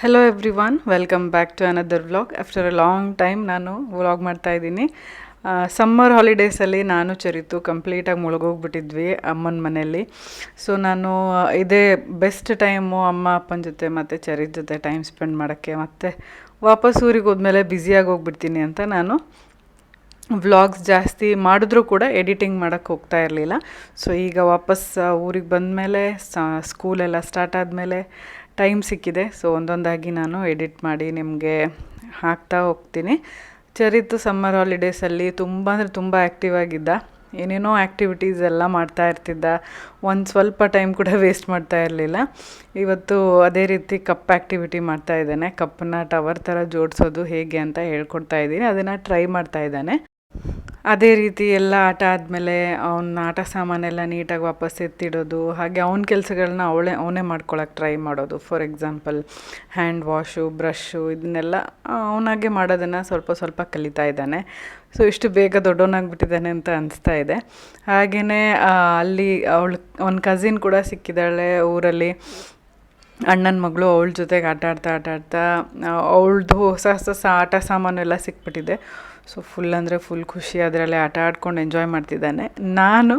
Hello everyone welcome back to another vlog after a long time ನಾನು vlog ಮಾಡ್ತಾ ಇದ್ದೀನಿ. Summer ಹಾಲಿಡೇಸಲ್ಲಿ ನಾನು ಚರಿತು ಕಂಪ್ಲೀಟಾಗಿ ಮುಳುಗೋಗ್ಬಿಟ್ಟಿದ್ವಿ ಅಮ್ಮನ ಮನೆಯಲ್ಲಿ. ಸೊ ನಾನು ಇದೇ ಬೆಸ್ಟ್ ಟೈಮು ಅಮ್ಮ, ಅಪ್ಪನ ಜೊತೆ ಮತ್ತು ಚರಿತ್ ಜೊತೆ ಟೈಮ್ ಸ್ಪೆಂಡ್ ಮಾಡೋಕ್ಕೆ ಮತ್ತು ವಾಪಸ್ ಊರಿಗೆ ಹೋದ್ಮೇಲೆ ಬ್ಯುಸಿಯಾಗಿ ಹೋಗ್ಬಿಡ್ತೀನಿ ಅಂತ ನಾನು ವ್ಲಾಗ್ಸ್ ಜಾಸ್ತಿ ಮಾಡಿದ್ರೂ ಕೂಡ ಎಡಿಟಿಂಗ್ ಮಾಡೋಕ್ಕೆ ಹೋಗ್ತಾ ಇರಲಿಲ್ಲ. ಸೊ ಈಗ ವಾಪಸ್ ಊರಿಗೆ ಬಂದಮೇಲೆ ಸ್ಕೂಲೆಲ್ಲ ಸ್ಟಾರ್ಟ್ ಆದಮೇಲೆ ಟೈಮ್ ಸಿಕ್ಕಿದೆ, ಸೊ ಒಂದೊಂದಾಗಿ ನಾನು ಎಡಿಟ್ ಮಾಡಿ ನಿಮಗೆ ಹಾಕ್ತಾ ಹೋಗ್ತೀನಿ. ಚರಿತು ಸಮ್ಮರ್ ಹಾಲಿಡೇಸಲ್ಲಿ ತುಂಬ ಅಂದರೆ ತುಂಬ ಆ್ಯಕ್ಟಿವ್ ಆಗಿದ್ದ. ಏನೇನೋ ಆ್ಯಕ್ಟಿವಿಟೀಸ್ ಎಲ್ಲ ಮಾಡ್ತಾ ಇರ್ತಿದ್ದ. ಒಂದು ಸ್ವಲ್ಪ ಟೈಮ್ ಕೂಡ ವೇಸ್ಟ್ ಮಾಡ್ತಾ ಇರಲಿಲ್ಲ. ಇವತ್ತು ಅದೇ ರೀತಿ ಕಪ್ ಆ್ಯಕ್ಟಿವಿಟಿ ಮಾಡ್ತಾ ಇದ್ದಾನೆ. ಕಪ್ಪನ್ನ ಟವರ್ ಥರ ಜೋಡಿಸೋದು ಹೇಗೆ ಅಂತ ಹೇಳ್ಕೊಡ್ತಾ ಇದ್ದೀನಿ. ಅದನ್ನು ಟ್ರೈ ಮಾಡ್ತಾ ಇದ್ದಾನೆ. ಅದೇ ರೀತಿ ಎಲ್ಲ ಆಟ ಆದಮೇಲೆ ಅವನ ಆಟ ಸಾಮಾನೆಲ್ಲ ನೀಟಾಗಿ ವಾಪಸ್ ಎತ್ತಿಡೋದು, ಹಾಗೆ ಅವನ ಕೆಲಸಗಳನ್ನ ಅವಳೇ, ಅವನೇ ಮಾಡ್ಕೊಳಕ್ಕೆ ಟ್ರೈ ಮಾಡೋದು. For example hand wash brush ಇದನ್ನೆಲ್ಲ ಅವನಾಗೆ ಮಾಡೋದನ್ನು ಸ್ವಲ್ಪ ಸ್ವಲ್ಪ ಕಲಿತಾ ಇದ್ದಾನೆ. ಸೊ ಇಷ್ಟು ಬೇಗ ದೊಡ್ಡವನಾಗ್ಬಿಟ್ಟಿದ್ದಾನೆ ಅಂತ ಅನಿಸ್ತಾ ಇದೆ. ಹಾಗೆಯೇ ಅಲ್ಲಿ ಅವಳು, ಅವನ ಕಸಿನ್ ಕೂಡ ಸಿಕ್ಕಿದ್ದಾಳೆ ಊರಲ್ಲಿ. ಅಣ್ಣನ ಮಗಳು ಅವಳ ಜೊತೆಗೆ ಆಟ ಆಡ್ತಾ ಆಟ ಆಡ್ತಾ ಅವಳದು ಹೊಸ ಹೊಸ ಆಟ ಸಾಮಾನು ಎಲ್ಲ ಸಿಕ್ಬಿಟ್ಟಿದೆ. ಸೊ ಫುಲ್ ಅಂದರೆ ಫುಲ್ ಖುಷಿ, ಅದರಲ್ಲೇ ಆಟ ಆಡ್ಕೊಂಡು ಎಂಜಾಯ್ ಮಾಡ್ತಿದ್ದಾನೆ. ನಾನು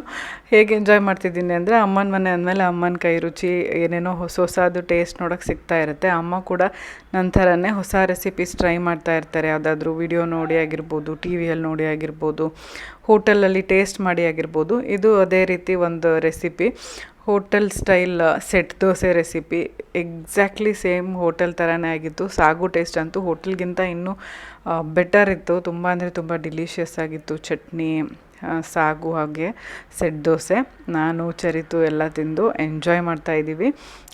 ಹೇಗೆ ಎಂಜಾಯ್ ಮಾಡ್ತಿದ್ದೀನಿ ಅಂದರೆ, ಅಮ್ಮನ ಮನೆ ಅಂದಮೇಲೆ ಅಮ್ಮನ ಕೈ ರುಚಿ, ಏನೇನೋ ಹೊಸ ಹೊಸದು ಟೇಸ್ಟ್ ನೋಡೋಕೆ ಸಿಗ್ತಾ ಇರುತ್ತೆ. ಅಮ್ಮ ಕೂಡ ನನ್ನ ಥರನೇ ಹೊಸ ರೆಸಿಪೀಸ್ ಟ್ರೈ ಮಾಡ್ತಾ ಇರ್ತಾರೆ. ಯಾವುದಾದ್ರೂ ವಿಡಿಯೋ ನೋಡಿ ಆಗಿರ್ಬೋದು ಟಿ ವಿಯಲ್ಲಿ ನೋಡಿ ಆಗಿರ್ಬೋದು ಹೋಟೆಲಲ್ಲಿ ಟೇಸ್ಟ್ ಮಾಡಿ ಆಗಿರ್ಬೋದು. ಇದು ಅದೇ ರೀತಿ ಒಂದು recipe hotel style set dosa recipe exactly same hotel ಥರನೇ ಆಗಿತ್ತು. ಸಾಗು ಟೇಸ್ಟ್ ಅಂತೂ ಹೋಟೆಲ್ಗಿಂತ ಇನ್ನೂ ಬೆಟರ್ ಇತ್ತು. ತುಂಬ ಅಂದರೆ ತುಂಬ ಡಿಲಿಷಿಯಸ್ ಆಗಿತ್ತು ಚಟ್ನಿ ಸಾಗು ಹಾಗೆ ಸೆಟ್ ದೋಸೆ. ನಾನು ಚರಿತು ಎಲ್ಲ ತಿಂದು ಎಂಜಾಯ್ ಮಾಡ್ತಾ ಇದ್ದೀವಿ.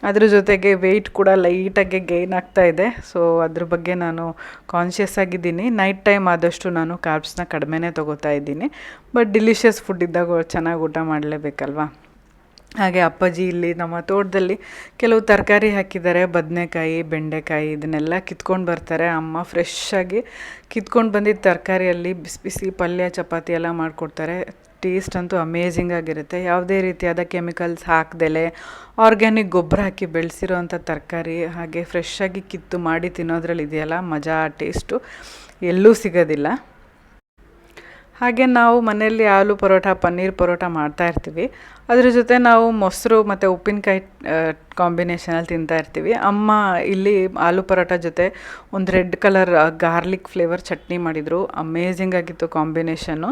ಅದ್ರ ಜೊತೆಗೆ ವೆಯ್ಟ್ ಕೂಡ ಲೈಟಾಗಿ ಗೈನ್ ಆಗ್ತಾ ಇದೆ. ಸೊ ಅದ್ರ ಬಗ್ಗೆ ನಾನು ಕಾನ್ಷಿಯಸ್ ಆಗಿದ್ದೀನಿ. ನೈಟ್ ಟೈಮ್ ಆದಷ್ಟು ನಾನು ಕಾರ್ಬ್ಸ್ನ ಕಡಿಮೆನೇ ತೊಗೋತಾ ಇದ್ದೀನಿ. ಬಟ್ ಡಿಲಿಷಿಯಸ್ ಫುಡ್ ಇದ್ದಾಗ ಚೆನ್ನಾಗಿ ಊಟ ಮಾಡಲೇಬೇಕಲ್ವಾ? ಹಾಗೆ ಅಪ್ಪಾಜಿ ಇಲ್ಲಿ ನಮ್ಮ ತೋಟದಲ್ಲಿ ಕೆಲವು ತರಕಾರಿ ಹಾಕಿದ್ದಾರೆ, ಬದನೆಕಾಯಿ, ಬೆಂಡೆಕಾಯಿ ಇದನ್ನೆಲ್ಲ ಕಿತ್ಕೊಂಡು ಬರ್ತಾರೆ. ಅಮ್ಮ ಫ್ರೆಶ್ ಆಗಿ ಕಿತ್ಕೊಂಡು ಬಂದಿದ್ದ ತರಕಾರಿಯಲ್ಲಿ ಬಿಸಿ ಬಿಸಿ ಪಲ್ಯ, ಚಪಾತಿ ಎಲ್ಲ ಮಾಡಿಕೊಡ್ತಾರೆ. ಟೇಸ್ಟ್ ಅಂತೂ ಅಮೇಝಿಂಗ್ ಆಗಿರುತ್ತೆ. ಯಾವುದೇ ರೀತಿಯಾದ ಕೆಮಿಕಲ್ಸ್ ಹಾಕ್ದೆಲೆ ಆರ್ಗ್ಯಾನಿಕ್ ಗೊಬ್ಬರ ಹಾಕಿ ಬೆಳೆಸಿರೋ ಅಂಥ ತರಕಾರಿ ಹಾಗೆ ಫ್ರೆಶ್ ಆಗಿ ಕಿತ್ತು ಮಾಡಿ ತಿನ್ನೋದ್ರಲ್ಲಿ ಇದೆಯಲ್ಲ, ಮಜಾ ಟೇಸ್ಟು ಎಲ್ಲೂ ಸಿಗೋದಿಲ್ಲ. ಹಾಗೆ ನಾವು ಮನೆಯಲ್ಲಿ ಆಲೂ ಪರೋಟ, ಪನ್ನೀರ್ ಪರೋಟ ಮಾಡ್ತಾ ಇರ್ತೀವಿ. ಅದ್ರ ಜೊತೆ ನಾವು ಮೊಸರು ಮತ್ತು ಉಪ್ಪಿನಕಾಯಿ ಕಾಂಬಿನೇಷನಲ್ಲಿ ತಿಂತಾ ಇರ್ತೀವಿ. ಅಮ್ಮ ಇಲ್ಲಿ ಆಲೂ ಪರೋಟ ಜೊತೆ ಒಂದು red colour garlic flavour chutney ಮಾಡಿದರು. ಅಮೇಝಿಂಗ್ ಆಗಿತ್ತು ಕಾಂಬಿನೇಷನ್ನು.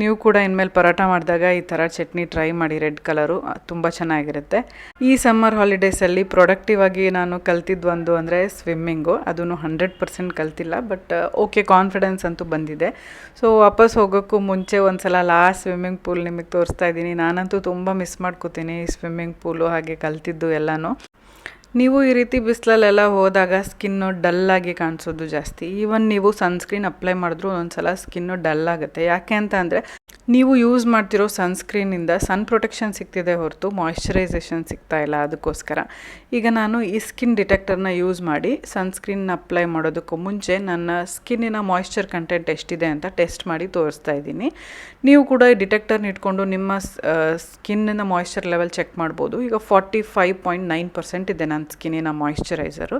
ನೀವು ಕೂಡ ಇನ್ಮೇಲೆ ಪರೋಟ ಮಾಡಿದಾಗ ಈ ಥರ ಚಟ್ನಿ ಟ್ರೈ ಮಾಡಿ, ರೆಡ್ ಕಲರು. ತುಂಬ ಚೆನ್ನಾಗಿರುತ್ತೆ. ಈ ಸಮ್ಮರ್ ಹಾಲಿಡೇಸಲ್ಲಿ ಪ್ರೊಡಕ್ಟಿವ್ ಆಗಿ ನಾನು ಕಲ್ತಿದ್ದು ಒಂದು ಅಂದರೆ ಸ್ವಿಮ್ಮಿಂಗು. ಅದನ್ನು ಹಂಡ್ರೆಡ್ ಪರ್ಸೆಂಟ್ ಕಲ್ತಿಲ್ಲ, ಬಟ್ ಓಕೆ ಕಾನ್ಫಿಡೆನ್ಸ್ ಅಂತೂ ಬಂದಿದೆ. ಸೊ ವಾಪಸ್ ಹೋಗೋಕ್ಕೂ ಮುಂಚೆ ಒಂದು ಸಲ ಲಾಸ್ಟ್ ಸ್ವಿಮ್ಮಿಂಗ್ ಪೂಲ್ ನಿಮಗೆ ತೋರಿಸ್ತಾ ಇದ್ದೀನಿ. ನಾನಂತೂ ತುಂಬ ಮಿಸ್ ಮಾಡ್ಕೋತೀನಿ ಸ್ವಿಮ್ಮಿಂಗ್ ಪೂಲು ಹಾಗೆ ಕಲ್ತಿದ್ದು ಎಲ್ಲನೂ. ನೀವು ಈ ರೀತಿ ಬಿಸಿಲಲ್ಲೆಲ್ಲ ಹೋದಾಗ ಸ್ಕಿನ್ನು ಡಲ್ಲಾಗಿ ಕಾಣಿಸೋದು ಜಾಸ್ತಿ. ಈವನ್ ನೀವು ಸನ್ಸ್ಕ್ರೀನ್ ಅಪ್ಲೈ ಮಾಡಿದ್ರು ಒಂದ್ಸಲ ಸ್ಕಿನ್ನು ಡಲ್ ಆಗುತ್ತೆ ಯಾಕೆ ಅಂತ ಅಂದರೆ, ನೀವು ಯೂಸ್ ಮಾಡ್ತಿರೋ ಸನ್ಸ್ಕ್ರೀನಿಂದ ಸನ್ ಪ್ರೊಟೆಕ್ಷನ್ ಸಿಗ್ತಿದೆ ಹೊರತು ಮಾಯ್ಶ್ಚರೈಸೇಷನ್ ಸಿಗ್ತಾ ಇಲ್ಲ ಅದಕ್ಕೋಸ್ಕರ. ಈಗ ನಾನು ಈ ಸ್ಕಿನ್ ಡಿಟೆಕ್ಟರ್ನ ಯೂಸ್ ಮಾಡಿ ಸನ್ಸ್ಕ್ರೀನ್ ಅಪ್ಲೈ ಮಾಡೋದಕ್ಕೂ ಮುಂಚೆ ನನ್ನ ಸ್ಕಿನ್ನಿನ ಮಾಯ್ಶ್ಚರ್ ಕಂಟೆಂಟ್ ಎಷ್ಟಿದೆ ಅಂತ ಟೆಸ್ಟ್ ಮಾಡಿ ತೋರಿಸ್ತಾ ಇದ್ದೀನಿ. ನೀವು ಕೂಡ ಈ ಡಿಟೆಕ್ಟರ್ನ ಇಟ್ಕೊಂಡು ನಿಮ್ಮ ಸ್ಕಿನ್ನಿನ ಮಾಯ್ಶ್ಚರ್ ಲೆವೆಲ್ ಚೆಕ್ ಮಾಡ್ಬೋದು. ಈಗ forty five point nine percent ಇದೆ ನನ್ನ ಸ್ಕಿನ್ನಿನ ಮಾಯ್ಶ್ಚರೈಸರು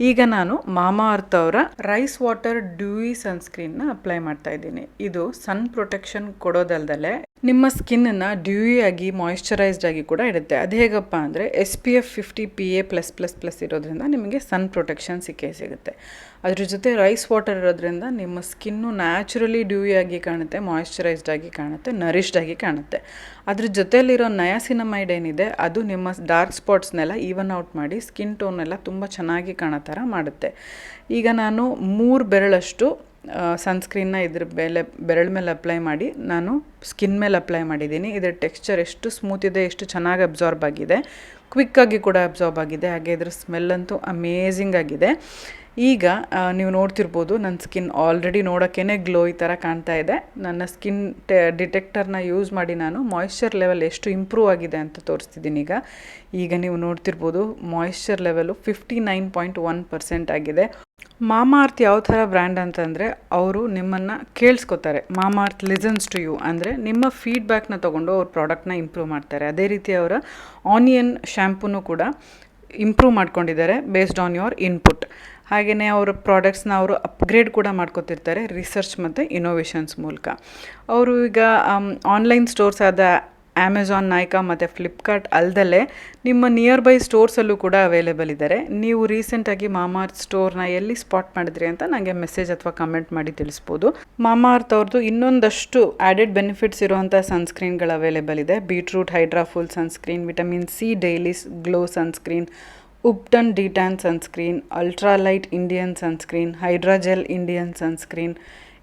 ಈಗ ನಾನು ಮಾಮಾ ಅರ್ತ್ ಅವರ ರೈಸ್ ವಾಟರ್ ಡ್ಯೂಯಿ ಸನ್ಸ್ಕ್ರೀನ್ನ ಅಪ್ಲೈ ಮಾಡ್ತಾ ಇದ್ದೀನಿ. ಇದು ಸನ್ ಪ್ರೊಟೆಕ್ಷನ್ ಕೊಡೋದಲ್ದಲೆ ನಿಮ್ಮ ಸ್ಕಿನ್ನನ್ನು ಡ್ಯೂಯಿ ಆಗಿ ಮಾಯಿಶ್ಚರೈಸ್ಡ್ ಆಗಿ ಕೂಡ ಇಡುತ್ತೆ. ಅದು ಹೇಗಪ್ಪ ಅಂದರೆ S P F fifty P A plus plus plus ಇರೋದ್ರಿಂದ ನಿಮಗೆ ಸನ್ ಪ್ರೊಟೆಕ್ಷನ್ ಸಿಕ್ಕೇ ಸಿಗುತ್ತೆ. ಅದ್ರ ಜೊತೆ ರೈಸ್ ವಾಟರ್ ಇರೋದ್ರಿಂದ ನಿಮ್ಮ ಸ್ಕಿನ್ನು ನ್ಯಾಚುರಲಿ ಡ್ಯೂಯಿ ಆಗಿ ಕಾಣುತ್ತೆ ಮಾಯಿಶ್ಚರೈಸ್ಡ್ ಆಗಿ ಕಾಣುತ್ತೆ ನರಿಷ್ಡ್ ಆಗಿ ಕಾಣುತ್ತೆ. ಅದ್ರ ಜೊತೆಯಲ್ಲಿರೋ ನಯಾಸಿನಮೈಡ್ ಏನಿದೆ, ಅದು ನಿಮ್ಮ ಡಾರ್ಕ್ ಸ್ಪಾಟ್ಸ್ನೆಲ್ಲ ಈವನ್ ಔಟ್ ಮಾಡಿ ಸ್ಕಿನ್ ಟೋನೆಲ್ಲ ತುಂಬ ಚೆನ್ನಾಗಿ ಕಾಣೋ ಥರ ಮಾಡುತ್ತೆ. ಈಗ ನಾನು ಮೂರು ಬೆರಳಷ್ಟು ಸನ್ಸ್ಕ್ರೀನ್ನ ಇದ್ರ ಮೇಲೆ ಬೆರಳ ಮೇಲೆ ಅಪ್ಲೈ ಮಾಡಿ ನಾನು ಸ್ಕಿನ್ ಮೇಲೆ ಅಪ್ಲೈ ಮಾಡಿದ್ದೀನಿ. ಇದರ ಟೆಕ್ಸ್ಚರ್ ಎಷ್ಟು ಸ್ಮೂತ್ ಇದೆ, ಎಷ್ಟು ಚೆನ್ನಾಗಿ ಅಬ್ಸಾರ್ಬ್ ಆಗಿದೆ ಕ್ವಿಕ್ಕಾಗಿ ಕೂಡ ಅಬ್ಸಾರ್ಬ್ ಆಗಿದೆ, ಹಾಗೆ ಇದ್ರ ಸ್ಮೆಲ್ ಅಂತೂ ಅಮೇಝಿಂಗ್ ಆಗಿದೆ. ಈಗ ನೀವು ನೋಡ್ತಿರ್ಬೋದು ನನ್ನ ಸ್ಕಿನ್ ಆಲ್ರೆಡಿ ನೋಡೋಕ್ಕೇ ಗ್ಲೋ ಈ ಥರ ಕಾಣ್ತಾ ಇದೆ. ನನ್ನ ಸ್ಕಿನ್ ಟೆ ಡಿಟೆಕ್ಟರ್ನ ಯೂಸ್ ಮಾಡಿ ನಾನು ಮಾಯ್ಶ್ಚರ್ ಲೆವೆಲ್ ಎಷ್ಟು ಇಂಪ್ರೂವ್ ಆಗಿದೆ ಅಂತ ತೋರಿಸ್ತಿದ್ದೀನಿ ಈಗ. ಈಗ ನೀವು ನೋಡ್ತಿರ್ಬೋದು moisture level fifty nine point one percent ಆಗಿದೆ. ಮಾಮಾರ್ತ್ ಯಾವ ಥರ ಬ್ರ್ಯಾಂಡ್ ಅಂತಂದರೆ ಅವರು ನಿಮ್ಮನ್ನು ಕೇಳಿಸ್ಕೊತಾರೆ. ಮಾಮಾರ್ತ್ ಲಿಸನ್ಸ್ ಟು ಯು ಅಂದರೆ ನಿಮ್ಮ ಫೀಡ್ಬ್ಯಾಕ್ನ ತೊಗೊಂಡು ಅವ್ರ ಪ್ರಾಡಕ್ಟ್ನ ಇಂಪ್ರೂವ್ ಮಾಡ್ತಾರೆ. ಅದೇ ರೀತಿ ಅವರ ಆನಿಯನ್ ಶ್ಯಾಂಪೂನು ಕೂಡ ಇಂಪ್ರೂವ್ ಮಾಡ್ಕೊಂಡಿದ್ದಾರೆ ಬೇಸ್ಡ್ ಆನ್ ಯುವರ್ ಇನ್ಪುಟ್ ಹಾಗೆಯೇ ಅವರ ಪ್ರಾಡಕ್ಟ್ಸ್ನ ಅವರು ಅಪ್ಗ್ರೇಡ್ ಕೂಡ ಮಾಡ್ಕೊತಿರ್ತಾರೆ ರಿಸರ್ಚ್ ಮತ್ತು ಇನೋವೇಷನ್ಸ್ ಮೂಲಕ. ಅವರು ಈಗ ಆನ್ಲೈನ್ ಸ್ಟೋರ್ಸ್ ಆದ ಅಮೆಝಾನ್ ನೈಕಾ ಮತ್ತು ಫ್ಲಿಪ್ಕಾರ್ಟ್ ಅಲ್ಲದೆ ನಿಮ್ಮ ನಿಯರ್ ಬೈ ಸ್ಟೋರ್ಸಲ್ಲೂ ಕೂಡ ಅವೈಲೇಬಲ್ ಇದ್ದಾರೆ ನೀವು ರೀಸೆಂಟಾಗಿ ಮಾಮಾರ್ತ್ ಸ್ಟೋರ್ನ ಎಲ್ಲಿ ಸ್ಪಾಟ್ ಮಾಡಿದ್ರಿ ಅಂತ ನನಗೆ ಮೆಸೇಜ್ ಅಥವಾ ಕಮೆಂಟ್ ಮಾಡಿ ತಿಳಿಸ್ಬೋದು. ಮಾಮಾರ್ತ್ ಅವ್ರದ್ದು ಇನ್ನೊಂದಷ್ಟು ಆ್ಯಡೆಡ್ ಬೆನಿಫಿಟ್ಸ್ ಇರುವಂಥ ಸನ್ಸ್ಕ್ರೀನ್ಗಳು ಅವೈಲೇಬಲ್ ಇದೆ. Beetroot hydraful sunscreen vitamin C daily's glow sunscreen ubtan detan sunscreen ultralight Indian sunscreen hydragel Indian sunscreen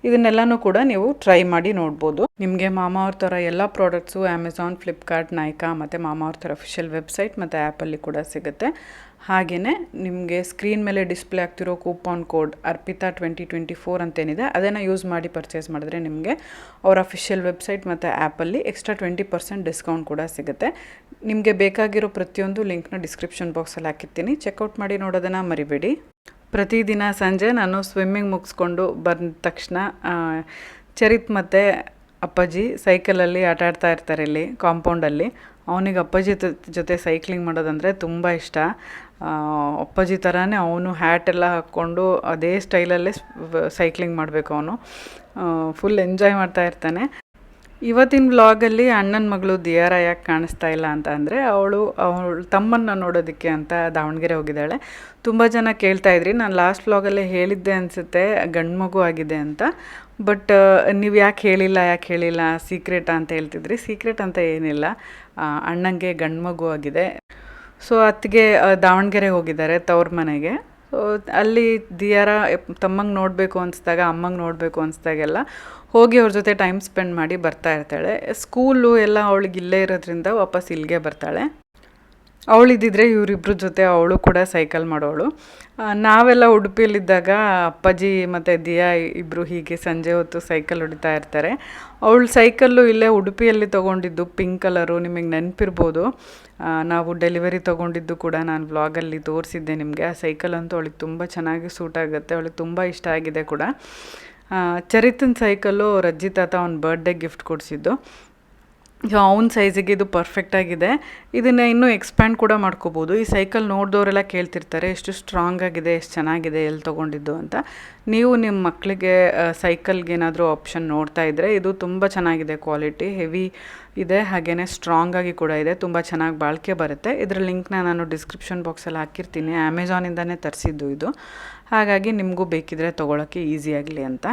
ಇದನ್ನೆಲ್ಲನೂ ಕೂಡ ನೀವು ಟ್ರೈ ಮಾಡಿ ನೋಡ್ಬೋದು. ನಿಮಗೆ ಮಾಮಾವರ್ ಥರ ಎಲ್ಲ ಪ್ರಾಡಕ್ಟ್ಸು ಅಮೆಝಾನ್ ಫ್ಲಿಪ್ಕಾರ್ಟ್ ನೈಕಾ ಮತ್ತು ಮಾಮಾವರ್ ಥರ ಅಫಿಷಿಯಲ್ ವೆಬ್ಸೈಟ್ ಮತ್ತು ಆ್ಯಪಲ್ಲಿ ಕೂಡ ಸಿಗುತ್ತೆ. ಹಾಗೆಯೇ ನಿಮಗೆ ಸ್ಕ್ರೀನ್ ಮೇಲೆ ಡಿಸ್ಪ್ಲೇ ಆಗ್ತಿರೋ coupon code Arpita twenty twenty four ಅಂತೇನಿದೆ, ಅದನ್ನು ಯೂಸ್ ಮಾಡಿ ಪರ್ಚೇಸ್ ಮಾಡಿದ್ರೆ ನಿಮಗೆ ಅವ್ರ ಅಫಿಷಿಯಲ್ ವೆಬ್ಸೈಟ್ ಮತ್ತು ಆ್ಯಪಲ್ಲಿ ಎಕ್ಸ್ಟ್ರಾ ಟ್ವೆಂಟಿ ಪರ್ಸೆಂಟ್ ಡಿಸ್ಕೌಂಟ್ ಕೂಡ ಸಿಗುತ್ತೆ. ನಿಮಗೆ ಬೇಕಾಗಿರೋ ಪ್ರತಿಯೊಂದು ಲಿಂಕ್ನ ಡಿಸ್ಕ್ರಿಪ್ಷನ್ ಬಾಕ್ಸಲ್ಲಿ ಹಾಕಿರ್ತೀನಿ. ಚೆಕ್ಔಟ್ ಮಾಡಿ ನೋಡೋದನ್ನು ಮರಿಬೇಡಿ. ಪ್ರತಿದಿನ ಸಂಜೆ ನಾನು ಸ್ವಿಮ್ಮಿಂಗ್ ಮುಗಿಸ್ಕೊಂಡು ಬಂದ ತಕ್ಷಣ ಚರಿತ್ ಮತ್ತು ಅಪ್ಪಾಜಿ ಸೈಕಲಲ್ಲಿ ಆಟ ಆಡ್ತಾ ಇರ್ತಾರೆ ಇಲ್ಲಿ ಕಾಂಪೌಂಡಲ್ಲಿ. ಅವನಿಗೆ ಅಪ್ಪಾಜಿ ಜೊತೆ ಸೈಕ್ಲಿಂಗ್ ಮಾಡೋದಂದರೆ ತುಂಬ ಇಷ್ಟ. ಅಪ್ಪಾಜಿ ಥರನೇ ಅವನು ಹ್ಯಾಟ್ ಎಲ್ಲ ಹಾಕ್ಕೊಂಡು ಅದೇ ಸ್ಟೈಲಲ್ಲೇ ಸೈಕ್ಲಿಂಗ್ ಮಾಡಬೇಕು ಅವನು. ಫುಲ್ ಎಂಜಾಯ್ ಮಾಡ್ತಾ ಇರ್ತಾನೆ. ಇವತ್ತಿನ ವ್ಲಾಗಲ್ಲಿ ಅಣ್ಣನ ಮಗಳು ದಿಯಾರ ಯಾಕೆ ಕಾಣಿಸ್ತಾ ಇಲ್ಲ ಅಂತ ಅಂದರೆ ಅವಳು ಅವಳು ತಮ್ಮನ್ನು ನೋಡೋದಕ್ಕೆ ಅಂತ ದಾವಣಗೆರೆ ಹೋಗಿದ್ದಾಳೆ. ತುಂಬ ಜನ ಕೇಳ್ತಾ ಇದ್ರಿ. ನಾನು ಲಾಸ್ಟ್ ವ್ಲಾಗಲ್ಲೇ ಹೇಳಿದ್ದೆ ಅನಿಸುತ್ತೆ, ಗಂಡು ಮಗು ಆಗಿದೆ ಅಂತ. ಬಟ್ ನೀವು ಯಾಕೆ ಹೇಳಿಲ್ಲ ಯಾಕೆ ಹೇಳಿಲ್ಲ ಸೀಕ್ರೆಟ್ ಅಂತ ಹೇಳ್ತಿದ್ರಿ. ಸೀಕ್ರೆಟ್ ಅಂತ ಏನಿಲ್ಲ. ಅಣ್ಣಂಗೆ ಗಂಡು ಮಗು ಆಗಿದೆ. ಸೊ ಅತ್ತಿಗೆ ದಾವಣಗೆರೆ ಹೋಗಿದ್ದಾರೆ ತವ್ರ ಮನೆಗೆ. ಅಲ್ಲಿ ದಿಯಾರ ತಮ್ಮಂಗೆ ನೋಡಬೇಕು ಅನಿಸ್ದಾಗ, ಅಮ್ಮಂಗೆ ನೋಡಬೇಕು ಅನಿಸ್ದಾಗೆಲ್ಲ ಹೋಗಿ ಅವ್ರ ಜೊತೆ ಟೈಮ್ ಸ್ಪೆಂಡ್ ಮಾಡಿ ಬರ್ತಾ ಇರ್ತಾಳೆ. ಸ್ಕೂಲು ಎಲ್ಲ ಅವಳಿಗೆ ಇಲ್ಲೇ ಇರೋದ್ರಿಂದ ವಾಪಸ್ ಇಲ್ಲಿಗೆ ಬರ್ತಾಳೆ. ಅವಳಿದ್ದಿದ್ರೆ ಇವರಿಬ್ಬರ ಜೊತೆ ಅವಳು ಕೂಡ ಸೈಕಲ್ ಮಾಡೋಳು. ನಾವೆಲ್ಲ ಉಡುಪಿಯಲ್ಲಿದ್ದಾಗ ಅಪ್ಪಾಜಿ ಮತ್ತು ದಿಯಾ ಇಬ್ಬರು ಹೀಗೆ ಸಂಜೆ ಹೊತ್ತು ಸೈಕಲ್ ಹೊಡಿತಾ ಇರ್ತಾರೆ. ಅವಳು ಸೈಕಲ್ಲು ಇಲ್ಲೇ ಉಡುಪಿಯಲ್ಲಿ ತೊಗೊಂಡಿದ್ದು ಪಿಂಕ್ ಕಲರು ನಿಮಗೆ ನೆನಪಿರ್ಬೋದು. ನಾವು ಡೆಲಿವರಿ ತೊಗೊಂಡಿದ್ದು ಕೂಡ ನಾನು ವ್ಲಾಗಲ್ಲಿ ತೋರಿಸಿದ್ದೆ ನಿಮಗೆ. ಆ ಸೈಕಲ್ ಅಂತೂ ಅವಳಿಗೆ ತುಂಬ ಚೆನ್ನಾಗಿ ಸೂಟ್ ಆಗುತ್ತೆ, ಅವಳಿಗೆ ತುಂಬ ಇಷ್ಟ ಆಗಿದೆ ಕೂಡ. ಚರಿತನ್ ಸೈಕಲ್ಲು ರಜ್ಜಿ ತಾತ ಅವ್ನ ಬರ್ಡೇ ಗಿಫ್ಟ್ ಕೊಡಿಸಿದ್ದು. ಅವ್ನ ಸೈಜಿಗೆ ಇದು ಪರ್ಫೆಕ್ಟ್ ಆಗಿದೆ. ಇದನ್ನು ಇನ್ನೂ ಎಕ್ಸ್ಪ್ಯಾಂಡ್ ಕೂಡ ಮಾಡ್ಕೋಬೋದು. ಈ ಸೈಕಲ್ ನೋಡಿದವರೆಲ್ಲ ಕೇಳ್ತಿರ್ತಾರೆ ಎಷ್ಟು ಸ್ಟ್ರಾಂಗ್ ಆಗಿದೆ, ಎಷ್ಟು ಚೆನ್ನಾಗಿದೆ ಎಲ್ಲಿ ತೊಗೊಂಡಿದ್ದು ಅಂತ. ನೀವು ನಿಮ್ಮ ಮಕ್ಕಳಿಗೆ ಸೈಕಲ್ಗೆ ಏನಾದರೂ ಆಪ್ಷನ್ ನೋಡ್ತಾ ಇದ್ದರೆ ಇದು ತುಂಬ ಚೆನ್ನಾಗಿದೆ ಕ್ವಾಲಿಟಿ ಹೆವಿ ಇದೆ ಹಾಗೇ ಸ್ಟ್ರಾಂಗ್ ಆಗಿ ಕೂಡ ಇದೆ, ತುಂಬ ಚೆನ್ನಾಗಿ ಬಾಳಿಕೆ ಬರುತ್ತೆ. ಇದರ ಲಿಂಕ್ನ ನಾನು ಡಿಸ್ಕ್ರಿಪ್ಷನ್ ಬಾಕ್ಸಲ್ಲಿ ಹಾಕಿರ್ತೀನಿ ಅಮೆಝಾನಿಂದನೇ ತರಿಸಿದ್ದು ಇದು. ಹಾಗಾಗಿ ನಿಮಗೂ ಬೇಕಿದ್ರೆ ತೊಗೊಳಕ್ಕೆ ಈಸಿ ಆಗಲಿ ಅಂತ.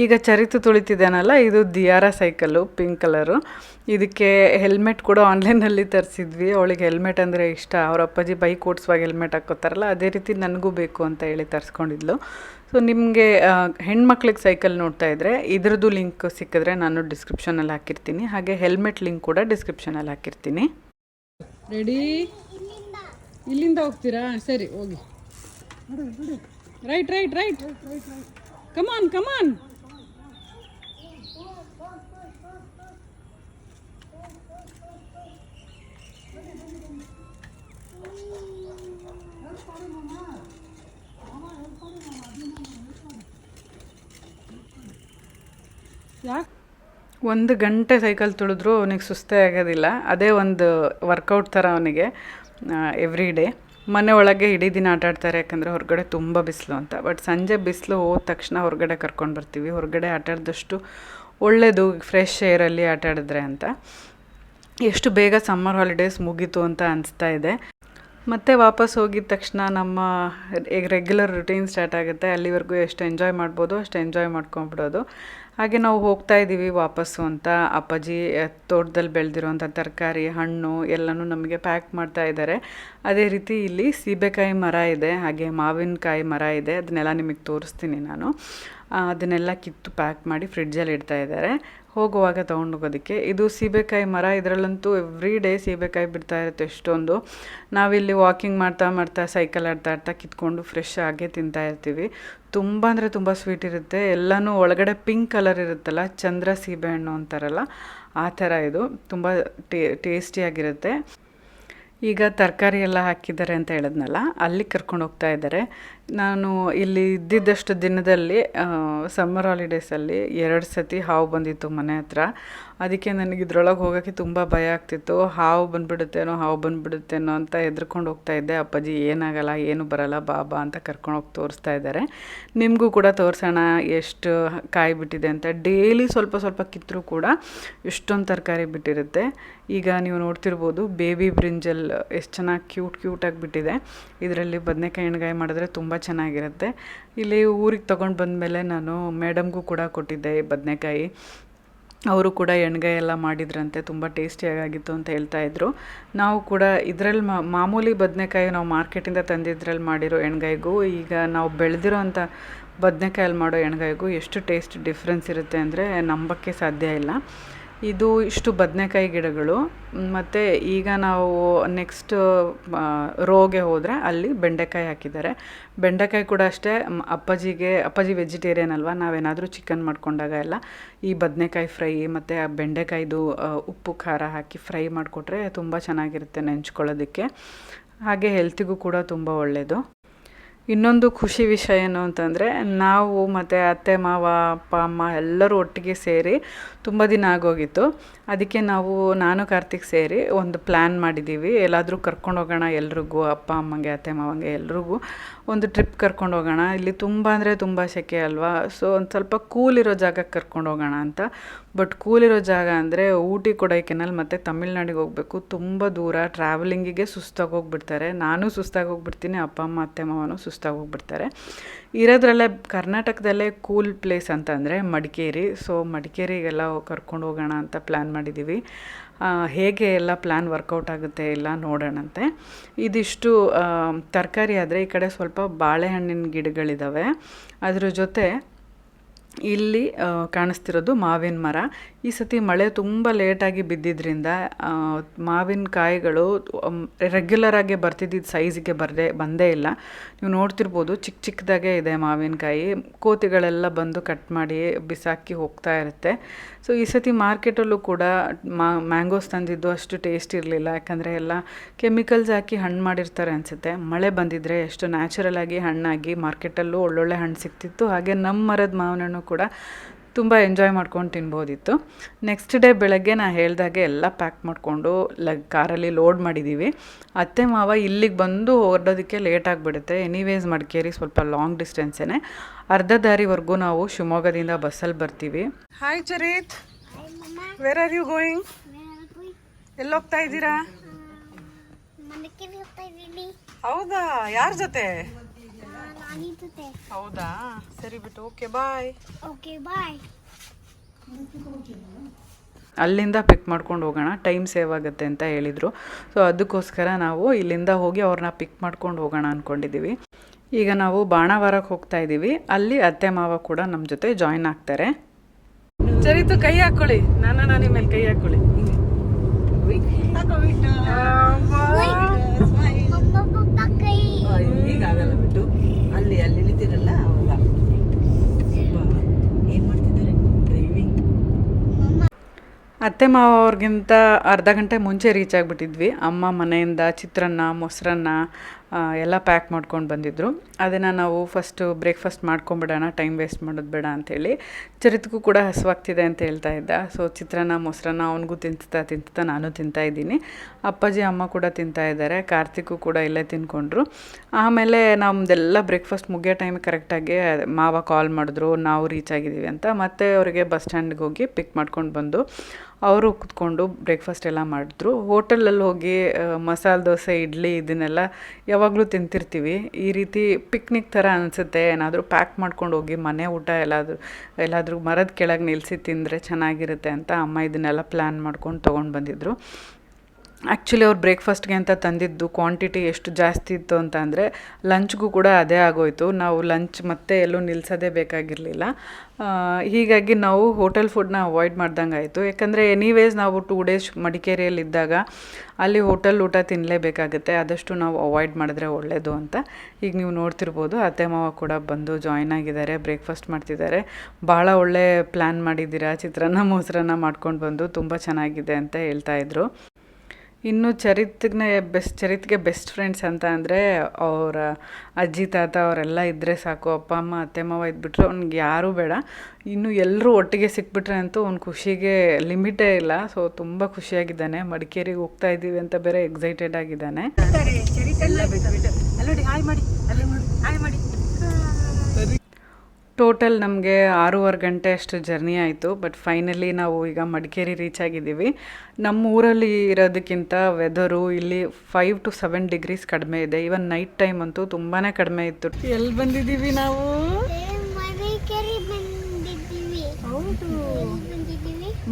ಈಗ ಚರಿತು ತುಳಿತಿದ್ದಾನಲ್ಲ ಇದು ದಿಯಾರ ಸೈಕಲ್ಲು ಪಿಂಕ್ ಕಲರು. ಇದಕ್ಕೆ ಹೆಲ್ಮೆಟ್ ಕೂಡ ಆನ್ಲೈನಲ್ಲಿ ತರಿಸಿದ್ವಿ. ಅವಳಿಗೆ ಹೆಲ್ಮೆಟ್ ಅಂದರೆ ಇಷ್ಟ. ಅವ್ರ ಅಪ್ಪಾಜಿ ಬೈಕ್ ಓಡಿಸುವಾಗ ಹೆಲ್ಮೆಟ್ ಹಾಕ್ಕೋತಾರಲ್ಲ ಅದೇ ರೀತಿ ನನಗೂ ಬೇಕು ಅಂತ ಹೇಳಿ ತರಿಸ್ಕೊಂಡಿದ್ಲು. ಸೊ ನಿಮಗೆ ಹೆಣ್ಮಕ್ಳಿಗೆ ಸೈಕಲ್ ನೋಡ್ತಾ ಇದ್ದರೆ ಇದ್ರದ್ದು ಲಿಂಕ್ ಸಿಕ್ಕಿದ್ರೆ ನಾನು ಡಿಸ್ಕ್ರಿಪ್ಷನಲ್ಲಿ ಹಾಕಿರ್ತೀನಿ. ಹಾಗೆ ಹೆಲ್ಮೆಟ್ ಲಿಂಕ್ ಕೂಡ ಡಿಸ್ಕ್ರಿಪ್ಷನಲ್ಲಿ ಹಾಕಿರ್ತೀನಿ. ರೆಡಿ ಇಲ್ಲಿಂದ ಹೋಗ್ತೀರಾ? ಸರಿ ಹೋಗಿ. Right right right come on come on ಯಾಕೆ ಒಂದು ಗಂಟೆ ಸೈಕಲ್ ತುಳಿದ್ರೂ ಅವನಿಗೆ ಸುಸ್ತೇ ಆಗೋದಿಲ್ಲ. ಅದೇ ಒಂದು ವರ್ಕೌಟ್ ಥರ ಅವನಿಗೆ ಎವ್ರಿ ಡೇ ಮನೆ ಒಳಗೆ ಇಡೀ ದಿನ ಆಟ ಆಡ್ತಾರೆ, ಯಾಕಂದರೆ ಹೊರಗಡೆ ತುಂಬ ಬಿಸಿಲು ಅಂತ. ಬಟ್ ಸಂಜೆ ಬಿಸಿಲು ಹೋದ ತಕ್ಷಣ ಹೊರಗಡೆ ಕರ್ಕೊಂಡು ಬರ್ತೀವಿ. ಹೊರಗಡೆ ಆಟಾಡಿದಷ್ಟು ಒಳ್ಳೆಯದು ಫ್ರೆಶ್ ಏರಲ್ಲಿ ಆಟ ಆಡಿದ್ರೆ ಅಂತ. ಎಷ್ಟು ಬೇಗ ಸಮ್ಮರ್ ಹಾಲಿಡೇಸ್ ಮುಗೀತು ಅಂತ ಅನಿಸ್ತಾ ಇದೆ. ಮತ್ತೆ ವಾಪಸ್ ಹೋಗಿದ ತಕ್ಷಣ ನಮ್ಮ ರೆಗ್ಯುಲರ್ ರುಟೀನ್ ಸ್ಟಾರ್ಟ್ ಆಗುತ್ತೆ. ಅಲ್ಲಿವರೆಗೂ ಎಷ್ಟು ಎಂಜಾಯ್ ಮಾಡ್ಬೋದು, ಅಷ್ಟು ಎಂಜಾಯ್ ಮಾಡ್ಕೊಂಬಿಡೋದು ಹಾಗೆ ನಾವು ಹೋಗ್ತಾ ಇದ್ದೀವಿ ವಾಪಸ್ಸು ಅಂತ. ಅಪ್ಪಾಜಿ ತೋಟದಲ್ಲಿ ಬೆಳೆದಿರೋವಂಥ ತರಕಾರಿ, ಹಣ್ಣು ಎಲ್ಲನೂ ನಮಗೆ ಪ್ಯಾಕ್ ಮಾಡ್ತಾ ಇದ್ದಾರೆ. ಅದೇ ರೀತಿ ಇಲ್ಲಿ ಸೀಬೆಕಾಯಿ ಮರ ಇದೆ, ಹಾಗೆ ಮಾವಿನಕಾಯಿ ಮರ ಇದೆ. ಅದನ್ನೆಲ್ಲ ನಿಮಗೆ ತೋರಿಸ್ತೀನಿ ನಾನು. ಅದನ್ನೆಲ್ಲ ಕಿತ್ತು ಪ್ಯಾಕ್ ಮಾಡಿ ಫ್ರಿಡ್ಜಲ್ಲಿ ಇಡ್ತಾ ಇದ್ದಾರೆ. ಹೋಗುವಾಗ ತೊಗೊಂಡೋಗೋದಕ್ಕೆ. ಇದು ಸೀಬೆಕಾಯಿ ಮರ, ಇದರಲ್ಲಂತೂ ಎವ್ರಿ ಡೇ ಸೀಬೆಕಾಯಿ ಬಿಡ್ತಾ ಇರುತ್ತೆ ಎಷ್ಟೊಂದು. ನಾವಿಲ್ಲಿ ವಾಕಿಂಗ್ ಮಾಡ್ತಾ ಮಾಡ್ತಾ ಸೈಕಲ್ ಆಡ್ತಾ ಆಡ್ತಾ ಕಿತ್ಕೊಂಡು ಫ್ರೆಶ್ ಆಗೇ ತಿಂತಾ ಇರ್ತೀವಿ. ತುಂಬ ಅಂದರೆ ತುಂಬ ಸ್ವೀಟ್ ಇರುತ್ತೆ. ಎಲ್ಲನೂ ಒಳಗಡೆ ಪಿಂಕ್ ಕಲರ್ ಇರುತ್ತಲ್ಲ, ಚಂದ್ರ ಸೀಬೆಹಣ್ಣು ಅಂತಾರಲ್ಲ, ಆ ಥರ ಇದು. ತುಂಬ ಟೇ ಟೇಸ್ಟಿಯಾಗಿರುತ್ತೆ ಈಗ ತರಕಾರಿ ಎಲ್ಲ ಹಾಕಿದ್ದಾರೆ ಅಂತ ಹೇಳಿದ್ನಲ್ಲ, ಅಲ್ಲಿ ಕರ್ಕೊಂಡು ಹೋಗ್ತಾ ಇದ್ದಾರೆ. ನಾನು ಇಲ್ಲಿ ಇದ್ದಿದ್ದಷ್ಟು ದಿನದಲ್ಲಿ ಸಮ್ಮರ್ ಹಾಲಿಡೇಸಲ್ಲಿ ಎರಡು ಸತಿ ಹಾವು ಬಂದಿತ್ತು ಮನೆ ಹತ್ರ. ಅದಕ್ಕೆ ನನಗೆ ಇದ್ರೊಳಗೆ ಹೋಗೋಕ್ಕೆ ತುಂಬ ಭಯ ಆಗ್ತಿತ್ತು. ಹಾವು ಬಂದುಬಿಡುತ್ತೇನೋ ಹಾವು ಬಂದುಬಿಡುತ್ತೇನೋ ಅಂತ ಹೆದ್ರ್ಕೊಂಡು ಹೋಗ್ತಾ ಇದ್ದೆ. ಅಪ್ಪಾಜಿ, ಏನಾಗಲ್ಲ, ಏನು ಬರಲ್ಲ ಬಾಬಾ ಅಂತ ಕರ್ಕೊಂಡೋಗಿ ತೋರಿಸ್ತಾ ಇದ್ದಾರೆ. ನಿಮಗೂ ಕೂಡ ತೋರಿಸೋಣ ಎಷ್ಟು ಕಾಯಿ ಬಿಟ್ಟಿದೆ ಅಂತ. ಡೈಲಿ ಸ್ವಲ್ಪ ಸ್ವಲ್ಪ ಕಿತ್ತರೂ ಕೂಡ ಎಷ್ಟೊಂದು ತರಕಾರಿ ಬಿಟ್ಟಿರುತ್ತೆ. ಈಗ ನೀವು ನೋಡ್ತಿರ್ಬೋದು, ಬೇಬಿ ಬ್ರಿಂಜಲ್ ಎಷ್ಟು ಚೆನ್ನಾಗಿ ಕ್ಯೂಟ್, ಕ್ಯೂಟಾಗಿ ಬಿಟ್ಟಿದೆ. ಇದರಲ್ಲಿ ಬದನೆಕಾಯಿ ಎಣ್ಗಾಯಿ ಮಾಡಿದ್ರೆ ತುಂಬ ಚೆನ್ನಾಗಿರುತ್ತೆ. ಇಲ್ಲಿ ಊರಿಗೆ ತೊಗೊಂಡು ಬಂದಮೇಲೆ ನಾನು ಮೇಡಮ್ಗೂ ಕೂಡ ಕೊಟ್ಟಿದ್ದೆ ಈ ಬದನೆಕಾಯಿ. ಅವರು ಕೂಡ ಎಣ್ಗಾಯಿ ಎಲ್ಲ ಮಾಡಿದ್ರಂತೆ, ತುಂಬ ಟೇಸ್ಟಿಯಾಗಿತ್ತು ಅಂತ ಹೇಳ್ತಾ ಇದ್ರು. ನಾವು ಕೂಡ ಇದರಲ್ಲಿ ಮಾಮೂಲಿ ಬದನೆಕಾಯಿ ನಾವು ಮಾರ್ಕೆಟಿಂದ ತಂದಿದ್ರಲ್ಲಿ ಮಾಡಿರೋ ಎಣ್ಗಾಯಿಗೂ, ಈಗ ನಾವು ಬೆಳೆದಿರೋ ಅಂಥ ಬದನೆಕಾಯಲ್ಲಿ ಮಾಡೋ ಎಣ್ಗಾಯಿಗೂ ಎಷ್ಟು ಟೇಸ್ಟ್ ಡಿಫ್ರೆನ್ಸ್ ಇರುತ್ತೆ ಅಂದರೆ ನಂಬಕ್ಕೆ ಸಾಧ್ಯ ಇಲ್ಲ. ಇದು ಇಷ್ಟು ಬದನೆಕಾಯಿ ಗಿಡಗಳು. ಮತ್ತು ಈಗ ನಾವು ನೆಕ್ಸ್ಟ್ ರೋಗೆ ಹೋದರೆ ಅಲ್ಲಿ ಬೆಂಡೆಕಾಯಿ ಹಾಕಿದ್ದಾರೆ. ಬೆಂಡೆಕಾಯಿ ಕೂಡ ಅಷ್ಟೇ ಅಪ್ಪಾಜಿಗೆ, ಅಪ್ಪಾಜಿ ವೆಜಿಟೇರಿಯನ್ ಅಲ್ವಾ, ನಾವೇನಾದರೂ ಚಿಕನ್ ಮಾಡ್ಕೊಂಡಾಗ ಎಲ್ಲ ಈ ಬದನೆಕಾಯಿ ಫ್ರೈ ಮತ್ತು ಆ ಬೆಂಡೆಕಾಯ್ದು ಉಪ್ಪು, ಖಾರ ಹಾಕಿ ಫ್ರೈ ಮಾಡಿಕೊಟ್ರೆ ತುಂಬ ಚೆನ್ನಾಗಿರುತ್ತೆ ನೆಂಚ್ಕೊಳ್ಳೋದಕ್ಕೆ. ಹಾಗೆ ಹೆಲ್ತಿಗೂ ಕೂಡ ತುಂಬ ಒಳ್ಳೆಯದು ಇನ್ನೊಂದು ಖುಷಿ ವಿಷಯ ಏನು ಅಂತಂದರೆ, ನಾವು ಮತ್ತು ಅತ್ತೆ, ಮಾವ, ಅಪ್ಪ, ಅಮ್ಮ ಎಲ್ಲರೂ ಒಟ್ಟಿಗೆ ಸೇರಿ ತುಂಬ ದಿನ ಆಗೋಗಿತ್ತು. ಅದಕ್ಕೆ ನಾವು, ನಾನು, ಕಾರ್ತಿಕ್ ಸೇರಿ ಒಂದು ಪ್ಲ್ಯಾನ್ ಮಾಡಿದ್ದೀವಿ ಎಲ್ಲಾದರೂ ಕರ್ಕೊಂಡು ಹೋಗೋಣ ಎಲ್ರಿಗೂ, ಅಪ್ಪ, ಅಮ್ಮಂಗೆ, ಅತ್ತೆ, ಮಾವಂಗೆ ಎಲ್ರಿಗೂ ಒಂದು ಟ್ರಿಪ್ ಕರ್ಕೊಂಡು ಹೋಗೋಣ. ಇಲ್ಲಿ ತುಂಬ ಅಂದರೆ ತುಂಬ ಸೆಕೆ ಅಲ್ವಾ? ಸೊ ಒಂದು ಸ್ವಲ್ಪ ಕೂಲ್ ಇರೋ ಜಾಗಕ್ಕೆ ಕರ್ಕೊಂಡು ಹೋಗೋಣ ಅಂತ. ಬಟ್ ಕೂಲ್ ಇರೋ ಜಾಗ ಅಂದರೆ ಊಟಿ ಕೊಡೈಕೆನಲ್ ಮತ್ತು ತಮಿಳ್ನಾಡಿಗೆ ಹೋಗಬೇಕು. ತುಂಬ ದೂರ. ಟ್ರಾವೆಲಿಂಗಿಗೆ ಸುಸ್ತಾಗಿ ಹೋಗ್ಬಿಡ್ತಾರೆ. ನಾನು ಸುಸ್ತಾಗಿ ಹೋಗ್ಬಿಡ್ತೀನಿ. ಅಪ್ಪ, ಅಮ್ಮ, ಅತ್ತೆ, ಮಾವನು ಸುಸ್ತಾಗಿ ಹೋಗ್ಬಿಡ್ತಾರೆ. ಇರೋದ್ರಲ್ಲೇ ಕರ್ನಾಟಕದಲ್ಲೇ ಕೂಲ್ ಪ್ಲೇಸ್ ಅಂತಂದರೆ ಮಡಿಕೇರಿ. ಸೊ ಮಡಿಕೇರಿಗೆಲ್ಲ ಕರ್ಕೊಂಡು ಹೋಗೋಣ ಅಂತ ಪ್ಲ್ಯಾನ್ ಮಾಡಿದ್ದೀವಿ ಹೇಗೆ ಎಲ್ಲ ಪ್ಲ್ಯಾನ್ ವರ್ಕೌಟ್ ಆಗುತ್ತೆ ಎಲ್ಲ ನೋಡೋಣಂತೆ. ಇದಿಷ್ಟು ತರಕಾರಿ ಆದರೆ ಈ ಕಡೆ ಸ್ವಲ್ಪ ಬಾಳೆಹಣ್ಣಿನ ಗಿಡಗಳಿದ್ದಾವೆ ಅದ್ರ ಜೊತೆ ಇಲ್ಲಿ ಕಾಣಿಸ್ತಿರೋದು ಮಾವಿನ ಮರ. ಈ ಸತಿ ಮಳೆ ತುಂಬ ಲೇಟಾಗಿ ಬಿದ್ದಿದ್ದರಿಂದ ಮಾವಿನ ಕಾಯಿಗಳು ರೆಗ್ಯುಲರ್ ಆಗಿ ಬರ್ತಿದ್ದಿದ್ದ ಸೈಜಿಗೆ ಬರದೆ, ಬಂದೇ ಇಲ್ಲ. ನೀವು ನೋಡ್ತಿರ್ಬೋದು ಚಿಕ್ಕ ಚಿಕ್ಕದಾಗೆ ಇದೆ ಮಾವಿನಕಾಯಿ ಕೋತಿಗಳೆಲ್ಲ ಬಂದು ಕಟ್ ಮಾಡಿ ಬಿಸಾಕಿ ಹೋಗ್ತಾ ಇರುತ್ತೆ. ಸೊ ಈ ಸತಿ ಮಾರ್ಕೆಟಲ್ಲೂ ಕೂಡ ಮ್ಯಾಂಗೋಸ್ ತಂದಿದ್ದು ಅಷ್ಟು ಟೇಸ್ಟ್ ಇರಲಿಲ್ಲ. ಯಾಕಂದರೆ ಎಲ್ಲ ಕೆಮಿಕಲ್ಸ್ ಹಾಕಿ ಹಣ್ಣು ಮಾಡಿರ್ತಾರೆ ಅನಿಸುತ್ತೆ. ಮಳೆ ಬಂದಿದ್ದರೆ ಎಷ್ಟು ನ್ಯಾಚುರಲ್ ಆಗಿ ಹಣ್ಣಾಗಿ ಮಾರ್ಕೆಟಲ್ಲೂ ಒಳ್ಳೊಳ್ಳೆ ಹಣ್ಣು ಸಿಗ್ತಿತ್ತು ಹಾಗೆ ನಮ್ಮ ಮರದ ಮಾವಿನ ಹಣ್ಣು ಕೂಡ ತುಂಬ ಎಂಜಾಯ್ ಮಾಡ್ಕೊಂಡು ತಿನ್ಬೋದಿತ್ತು. ನೆಕ್ಸ್ಟ್ ಡೇ ಬೆಳಗ್ಗೆ ನಾನು ಹೇಳ್ದಾಗೆ ಎಲ್ಲ ಪ್ಯಾಕ್ ಮಾಡಿಕೊಂಡು ಲ ಕಾರಲ್ಲಿ ಲೋಡ್ ಮಾಡಿದ್ದೀವಿ ಅತ್ತೆ ಮಾವ ಇಲ್ಲಿಗೆ ಬಂದು ಹೊರಡೋದಕ್ಕೆ ಲೇಟ್ ಆಗಿಬಿಡುತ್ತೆ. ಎನಿವೇಸ್ ಮಡಿಕೇರಿ ಸ್ವಲ್ಪ ಲಾಂಗ್ ಡಿಸ್ಟೆನ್ಸೇ ಅರ್ಧ ದಾರಿವರೆಗೂ ನಾವು ಶಿವಮೊಗ್ಗದಿಂದ ಬಸ್ಸಲ್ಲಿ ಬರ್ತೀವಿ. Hi Charith. Where are you going ಎಲ್ಲಿ ಹೋಗ್ತಾ ಇದ್ದೀರಾ? ಹೌದಾ? ಯಾರ ಜೊತೆ? ಹೌದಾ? ಸರಿ ಬಿಟ್ಟು ಓಕೆ ಬಾಯ್. Okay bye. ಅಲ್ಲಿಂದ ಪಿಕ್ ಮಾಡ್ಕೊಂಡು ಹೋಗೋಣ ಟೈಮ್ ಸೇವ್ ಆಗುತ್ತೆ ಅಂತ ಹೇಳಿದರು. ಸೊ ಅದಕ್ಕೋಸ್ಕರ ನಾವು ಇಲ್ಲಿಂದ ಹೋಗಿ ಅವ್ರನ್ನ ಪಿಕ್ ಮಾಡ್ಕೊಂಡು ಹೋಗೋಣ ಅಂದ್ಕೊಂಡಿದ್ದೀವಿ ಈಗ ನಾವು ಬಾಣಾವಾರಕ್ಕೆ ಹೋಗ್ತಾ ಇದ್ದೀವಿ ಅಲ್ಲಿ ಅತ್ತೆ ಮಾವ ಕೂಡ ನಮ್ಮ ಜೊತೆ ಜಾಯಿನ್ ಆಗ್ತಾರೆ. ಚರಿತು ಕೈ ಹಾಕೊಳ್ಳಿ. ನಾನು ನಿಮ್ಮ ಮೇಲೆ ಕೈ ಹಾಕೊಳ್ಳಿ ಒಬ್ಬೊಬ್ಬ ಕೈ ಈಗಾಗಲ್ಲ ಬಿಟ್ಟು ಅಲ್ಲಿ ಅಲ್ಲಿ ಇಳಿತೀರಲ್ಲ ಅವಾಗ ಏನ್ ಮಾಡ್ತಿದ್ದಾರೆ ಡ್ರೈವಿಂಗ್ ಅತ್ತೆ ಮಾವ ಅವ್ರಿಗಿಂತ ಅರ್ಧ ಗಂಟೆ ಮುಂಚೆ ರೀಚ್ ಆಗಿಬಿಟ್ಟಿದ್ವಿ. ಅಮ್ಮ ಮನೆಯಿಂದ ಚಿತ್ರಾನ್ನ, ಮೊಸರನ್ನ ಎಲ್ಲ ಪ್ಯಾಕ್ ಮಾಡ್ಕೊಂಡು ಬಂದಿದ್ದರು ಅದನ್ನು ನಾವು ಫಸ್ಟು ಬ್ರೇಕ್ಫಾಸ್ಟ್ ಮಾಡ್ಕೊಂಬಿಡೋಣ ಟೈಮ್ ವೇಸ್ಟ್ ಮಾಡೋದು ಬೇಡ ಅಂಥೇಳಿ ಚರಿತ್ಗೂ ಕೂಡ ಹಸುವಾಗ್ತಿದೆ ಅಂತ ಹೇಳ್ತಾ ಇದ್ದ. ಸೊ ಚಿತ್ರಾನ್ನ, ಮೊಸರನ್ನ ಅವನಿಗೂ ತಿಂತಾ ತಿಂತಾ ನಾನು ತಿಂತಾ ಇದ್ದೀನಿ. ಅಪ್ಪಾಜಿ ಅಮ್ಮ ಕೂಡ ತಿಂತಾ ಇದ್ದಾರೆ, ಕಾರ್ತಿಕ್ಕು ಕೂಡ ಇಲ್ಲೇ ತಿನ್ಕೊಂಡ್ರು. ಆಮೇಲೆ ನಮ್ಮದೆಲ್ಲ ಬ್ರೇಕ್ಫಾಸ್ಟ್ ಮುಗಿಯೋ ಟೈಮ್ ಕರೆಕ್ಟಾಗಿ ಮಾವ ಕಾಲ್ ಮಾಡಿದ್ರು, ನಾವು ರೀಚ್ ಆಗಿದ್ದೀವಿ ಅಂತ. ಮತ್ತೆ ಅವರಿಗೆ ಬಸ್ ಸ್ಟ್ಯಾಂಡ್ಗೆ ಹೋಗಿ ಪಿಕ್ ಮಾಡ್ಕೊಂಡು ಬಂದು ಅವರು ಕುತ್ಕೊಂಡು ಬ್ರೇಕ್ಫಾಸ್ಟ್ ಎಲ್ಲ ಮಾಡಿದ್ರು. ಹೋಟೆಲಲ್ಲಿ ಹೋಗಿ ಮಸಾಲೆ ದೋಸೆ, ಇಡ್ಲಿ ಇದನ್ನೆಲ್ಲ ಯಾವಾಗಲೂ ತಿಂತಿರ್ತೀವಿ. ಈ ರೀತಿ ಪಿಕ್ನಿಕ್ ಥರ ಅನಿಸುತ್ತೆ. ಏನಾದರೂ ಪ್ಯಾಕ್ ಮಾಡ್ಕೊಂಡು ಹೋಗಿ ಮನೆ ಊಟ ಎಲ್ಲಾದರೂ ಎಲ್ಲಾದರೂ ಮರದ ಕೆಳಗೆ ನಿಲ್ಲಿಸಿ ತಿಂದರೆ ಚೆನ್ನಾಗಿರುತ್ತೆ ಅಂತ ಅಮ್ಮ ಇದನ್ನೆಲ್ಲ ಪ್ಲ್ಯಾನ್ ಮಾಡ್ಕೊಂಡು ತೊಗೊಂಡು ಬಂದಿದ್ದರು ಆ್ಯಕ್ಚುಲಿ ಅವ್ರು ಬ್ರೇಕ್ಫಾಸ್ಟ್ಗೆ ಅಂತ ತಂದಿದ್ದು ಕ್ವಾಂಟಿಟಿ ಎಷ್ಟು ಜಾಸ್ತಿ ಇತ್ತು ಅಂತ ಅಂದರೆ ಲಂಚ್ಗೂ ಕೂಡ ಅದೇ ಆಗೋಯಿತು. ನಾವು ಲಂಚ್ ಮತ್ತೆ ಎಲ್ಲೂ ನಿಲ್ಲಿಸೋದೇ ಬೇಕಾಗಿರಲಿಲ್ಲ. ಹೀಗಾಗಿ ನಾವು ಹೋಟೆಲ್ ಫುಡ್ನ ಅವಾಯ್ಡ್ ಮಾಡ್ದಂಗೆ ಆಯಿತು. ಯಾಕಂದರೆ ಎನಿವೇಸ್ ನಾವು ಟೂ ಡೇಸ್ ಮಡಿಕೇರಿಯಲ್ಲಿದ್ದಾಗ ಅಲ್ಲಿ ಹೋಟೆಲ್ ಊಟ ತಿನ್ನಲೇಬೇಕಾಗುತ್ತೆ ಆದಷ್ಟು ನಾವು ಅವಾಯ್ಡ್ ಮಾಡಿದ್ರೆ ಒಳ್ಳೆಯದು ಅಂತ. ಈಗ ನೀವು ನೋಡ್ತಿರ್ಬೋದು, ಅತ್ತೆ ಮಾವ ಕೂಡ ಬಂದು ಜಾಯ್ನ್ ಆಗಿದ್ದಾರೆ ಬ್ರೇಕ್ಫಾಸ್ಟ್ ಮಾಡ್ತಿದ್ದಾರೆ. ಭಾಳ ಒಳ್ಳೆ ಪ್ಲ್ಯಾನ್ ಮಾಡಿದ್ದೀರಾ? ಚಿತ್ರಾನ್ನ, ಮೊಸರನ್ನ ಮಾಡ್ಕೊಂಡು ಬಂದು ತುಂಬ ಚೆನ್ನಾಗಿದೆ ಅಂತ ಹೇಳ್ತಾ ಇದ್ರು. ಇನ್ನು ಚರಿತ್ಗೆ ಬೆಸ್ಟ್ ಚರಿತ್ಗೆ ಬೆಸ್ಟ್ ಫ್ರೆಂಡ್ಸ್ ಅಂತ ಅಂದರೆ ಅವರ ಅಜ್ಜಿ, ತಾತ ಅವರೆಲ್ಲ ಇದ್ದರೆ ಸಾಕು. ಅಪ್ಪ, ಅಮ್ಮ, ಅತ್ತೆ, ಮಾವ ಇದ್ಬಿಟ್ರೆ ಅವ್ನಿಗೆ ಯಾರೂ ಬೇಡ. ಇನ್ನು ಎಲ್ಲರೂ ಒಟ್ಟಿಗೆ ಸಿಕ್ಬಿಟ್ರೆ ಅಂತೂ ಅವ್ನ ಖುಷಿಗೆ ಲಿಮಿಟೇ ಇಲ್ಲ. ಸೊ ತುಂಬ ಖುಷಿಯಾಗಿದ್ದಾನೆ. ಮಡಿಕೇರಿಗೆ ಹೋಗ್ತಾ ಇದ್ದೀವಿ ಅಂತ ಬೇರೆ ಎಕ್ಸೈಟೆಡ್ ಆಗಿದ್ದಾನೆ ಎಲ್ಲ ಬಿಟ್ಬಿಟ್ಟು ಅಲ್ಲೋಡಿ ಹಾಯ್ ಮಾಡಿ ಅಲ್ಲಿ ನೋಡಿ ಹಾಯ್ ಮಾಡಿ ಟೋಟಲ್ ನಮಗೆ ಆರೂವರೆ ಗಂಟೆ ಅಷ್ಟು ಜರ್ನಿ ಆಯಿತು ಬಟ್ ಫೈನಲಿ ನಾವು ಈಗ ಮಡಿಕೇರಿ ರೀಚ್ ಆಗಿದ್ದೀವಿ. ನಮ್ಮ ಊರಲ್ಲಿ ಇರೋದಕ್ಕಿಂತ ವೆದರು ಇಲ್ಲಿ ಫೈವ್ ಟು ಸೆವೆನ್ ಡಿಗ್ರೀಸ್ ಕಡಿಮೆ ಇದೆ. ಇವನ್ ನೈಟ್ ಟೈಮ್ ಅಂತೂ ತುಂಬಾ ಕಡಿಮೆ ಇತ್ತು. ಎಲ್ಲಿ ಬಂದಿದ್ದೀವಿ ನಾವು?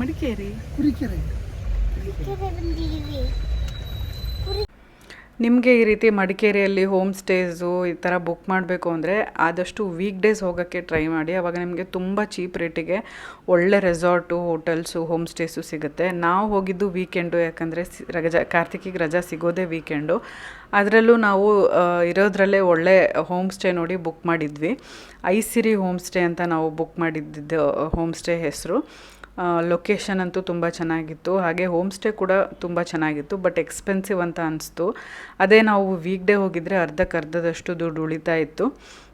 ಮಡಿಕೇರಿ ನಿಮಗೆ ಈ ರೀತಿ ಮಡಿಕೇರಿಯಲ್ಲಿ ಹೋಮ್ ಸ್ಟೇಸು ಈ ಥರ ಬುಕ್ ಮಾಡಬೇಕು ಅಂದರೆ ಆದಷ್ಟು ವೀಕ್ ಡೇಸ್ ಹೋಗೋಕ್ಕೆ ಟ್ರೈ ಮಾಡಿ. ಅವಾಗ ನಿಮಗೆ ತುಂಬ ಚೀಪ್ ರೇಟಿಗೆ ಒಳ್ಳೆ ರೆಸಾರ್ಟು, ಹೋಟೆಲ್ಸು, ಹೋಮ್ ಸ್ಟೇಸು ಸಿಗುತ್ತೆ. ನಾವು ಹೋಗಿದ್ದು ವೀಕೆಂಡು, ಯಾಕಂದರೆ ರಜಾ, ಕಾರ್ತಿಕಿಗೆ ರಜಾ ಸಿಗೋದೇ ವೀಕೆಂಡು. ಅದರಲ್ಲೂ ನಾವು ಇರೋದ್ರಲ್ಲೇ ಒಳ್ಳೆ ಹೋಮ್ ಸ್ಟೇ ನೋಡಿ ಬುಕ್ ಮಾಡಿದ್ವಿ. ಐಸಿರಿ ಹೋಮ್ ಸ್ಟೇ ಅಂತ ನಾವು ಬುಕ್ ಮಾಡಿದ್ದಿದ್ದು ಹೋಮ್ ಸ್ಟೇ ಹೆಸರು. ಲೊಕೇಶನ್ ಅಂತೂ ತುಂಬ ಚೆನ್ನಾಗಿತ್ತು. ಹಾಗೆ ಹೋಮ್ ಸ್ಟೇ ಕೂಡ ತುಂಬ ಚೆನ್ನಾಗಿತ್ತು ಬಟ್ ಎಕ್ಸ್ಪೆನ್ಸಿವ್ ಅಂತ ಅನಿಸ್ತು. ಅದೇ ನಾವು ವೀಕ್ ಡೇ ಹೋಗಿದ್ರೆ ಅರ್ಧಕ್ಕೆ ಅರ್ಧದಷ್ಟು ದುಡ್ಡು ಉಳಿತಾ ಇತ್ತು. ಆ,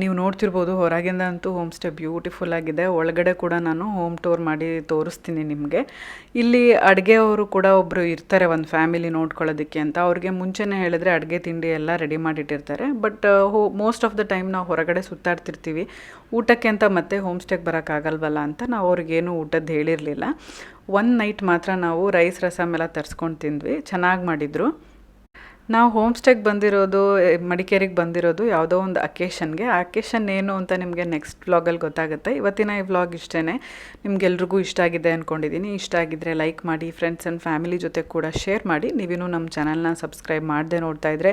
ನೀವು ನೋಡ್ತಿರ್ಬೋದು, ಹೊರಗಿಂದ ಅಂತೂ ಹೋಮ್ ಸ್ಟೇ ಬ್ಯೂಟಿಫುಲ್ ಆಗಿದೆ. ಒಳಗಡೆ ಕೂಡ ನಾನು ಹೋಮ್ ಟೂರ್ ಮಾಡಿ ತೋರಿಸ್ತೀನಿ ನಿಮಗೆ. ಇಲ್ಲಿ ಅಡುಗೆಯವರು ಕೂಡ ಒಬ್ಬರು ಇರ್ತಾರೆ ಒಂದು ಫ್ಯಾಮಿಲಿ ನೋಡ್ಕೊಳ್ಳೋದಕ್ಕೆ ಅಂತ. ಅವ್ರಿಗೆ ಮುಂಚೆನೇ ಹೇಳಿದ್ರೆ ಅಡುಗೆ ತಿಂಡಿ ಎಲ್ಲ ರೆಡಿ ಮಾಡಿಟ್ಟಿರ್ತಾರೆ. ಬಟ್ ಹೋ ಮೋಸ್ಟ್ ಆಫ್ ದ ಟೈಮ್ ನಾವು ಹೊರಗಡೆ ಸುತ್ತಾಡ್ತಿರ್ತೀವಿ. ಊಟಕ್ಕೆ ಅಂತ ಮತ್ತೆ ಹೋಮ್ ಸ್ಟೇಗೆ ಬರೋಕ್ಕಾಗಲ್ವಲ್ಲ ಅಂತ ನಾವು ಅವ್ರಿಗೇನು ಊಟದ್ದು ಹೇಳಿರಲಿಲ್ಲ. ಒನ್ ನೈಟ್ ಮಾತ್ರ ನಾವು ರೈಸ್ ರಸಮ್ ಎಲ್ಲ ತರಿಸ್ಕೊಂಡು ತಿಂದ್ವಿ. ಚೆನ್ನಾಗಿ ಮಾಡಿದರು. ನಾವು ಹೋಮ್ ಸ್ಟೇಗೆ ಬಂದಿರೋದು ಮಡಿಕೇರಿಗೆ ಬಂದಿರೋದು ಯಾವುದೋ ಒಂದು ಅಕೇಶನ್ಗೆ ಆ ಅಕೇಶನ್ ಏನು ಅಂತ ನಿಮಗೆ ನೆಕ್ಸ್ಟ್ ವ್ಲಾಗಲ್ಲಿ ಗೊತ್ತಾಗುತ್ತೆ. ಇವತ್ತಿನ ಈ ವ್ಲಾಗ್ ಇಷ್ಟೇ ನಿಮ್ಗೆಲ್ರಿಗೂ ಇಷ್ಟ ಆಗಿದೆ ಅಂದ್ಕೊಂಡಿದ್ದೀನಿ ಇಷ್ಟ ಆಗಿದ್ದರೆ ಲೈಕ್ ಮಾಡಿ ಫ್ರೆಂಡ್ಸ್ ಆ್ಯಂಡ್ ಫ್ಯಾಮಿಲಿ ಜೊತೆ ಕೂಡ ಶೇರ್ ಮಾಡಿ. ನೀವಿನ್ನೂ ನಮ್ಮ ಚಾನಲ್ನ ಸಬ್ಸ್ಕ್ರೈಬ್ ಮಾಡದೆ ನೋಡ್ತಾ ಇದ್ದರೆ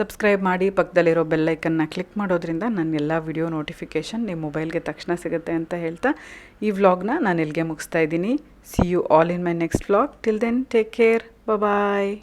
ಸಬ್ಸ್ಕ್ರೈಬ್ ಮಾಡಿ ಪಕ್ಕದಲ್ಲಿರೋ ಬೆಲ್ಲೈಕನ್ನ ಕ್ಲಿಕ್ ಮಾಡೋದ್ರಿಂದ ನನ್ನ ಎಲ್ಲ ವಿಡಿಯೋ ನೋಟಿಫಿಕೇಷನ್ ನಿಮ್ಮ ಮೊಬೈಲ್ಗೆ ತಕ್ಷಣ ಸಿಗುತ್ತೆ ಅಂತ ಹೇಳ್ತಾ ಈ ವ್ಲಾಗ್ನ ನಾನು ಇಲ್ಲಿಗೆ ಮುಗಿಸ್ತಾ ಇದ್ದೀನಿ. See you all in my next vlog till then take care bye